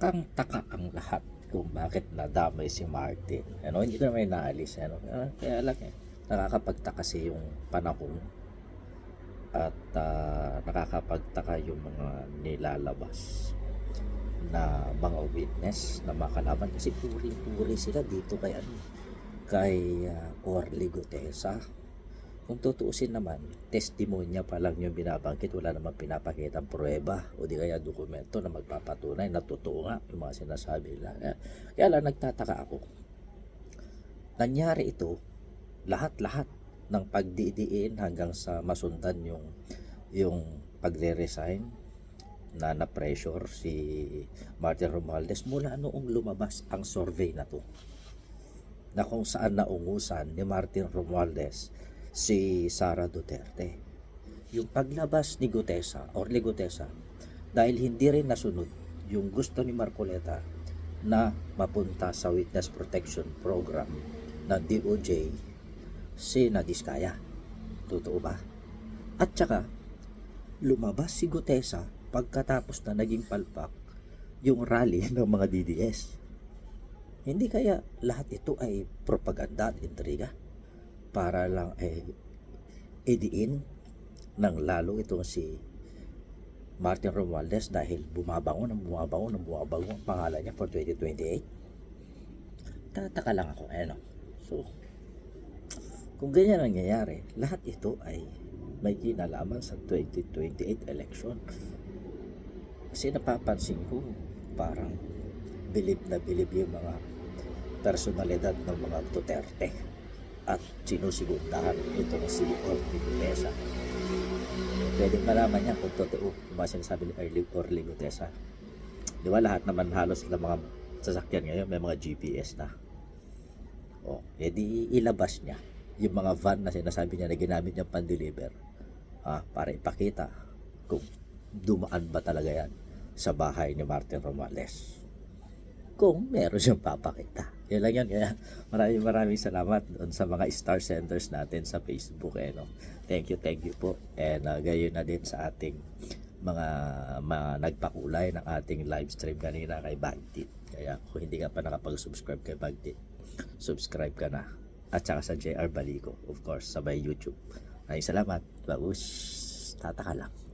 takang-taka ang lahat kung bakit nadamay si Martin. Ano, hindi ko naalis. Ano, Ah, kaya lang eh, nakakapagtaka kasi yung panahon at ah, nakakapagtaka yung mga nilalabas na mga witness na makalaban kasi puri-puri sila dito kay ano kay uh, Orly Gutesa kung tutuusin naman testimonya pa lang yung binabanggit. Wala namang pinapakita pruweba o di kaya dokumento na magpapatunay na totoo nga yung mga sinasabi nila. Kaya, kaya lang nagtataka ako. Nangyari ito lahat-lahat ng pagdidiin hanggang sa masundan yung yung pagre-resign na na-pressure si Martin Romualdez mula noong lumabas ang survey na to na kung saan naungusan ni Martin Romualdez si Sara Duterte. Yung paglabas ni Gutesa or ni Gutesa dahil hindi rin nasunod yung gusto ni Marcoleta na mapunta sa Witness Protection Program ng DOJ si Nadiskaya. Totoo ba? At saka, lumabas si Gutesa pagkatapos na naging palpak yung rally ng mga DDS. Hindi kaya lahat ito ay propaganda at intriga para lang ay idiin ng lalo itong si Martin Romualdez dahil bumabango ng bumabango ng bumabango ang pangalan niya for 2028. Tataka lang ako, ano. So, kung ganyan ang nangyayari, lahat ito ay may kinalaman sa 2028 election. Kasi napapansin ko, parang bilib na bilib yung mga personalidad ng mga Duterte at sinusigundahan itong si Orly Gutesa. Pwedeng malaman niya kung totoo yung mga sinasabi ni Orly, Orly Gutesa. Di ba lahat naman halos ng mga sasakyan ngayon may mga GPS na. O, edi ilabas niya yung mga van na sinasabi niya na ginamit niya pan-deliver ah, para ipakita kung dumaan ba talaga yan sa bahay ni Martin Romales. Kung meron siyang papakita. Yan lang yan. Kaya maraming maraming salamat doon sa mga star centers natin sa Facebook. Eh, no? Thank you, thank you po. And uh, gayon na din sa ating mga, mga nagpakulay ng ating live stream kanina kay Bagtit. Kaya kung hindi ka pa nakapag-subscribe kay Bagtit, subscribe ka na. At saka sa JR Balico, of course, sa may YouTube. Maraming salamat. Bagus. Tataka lang.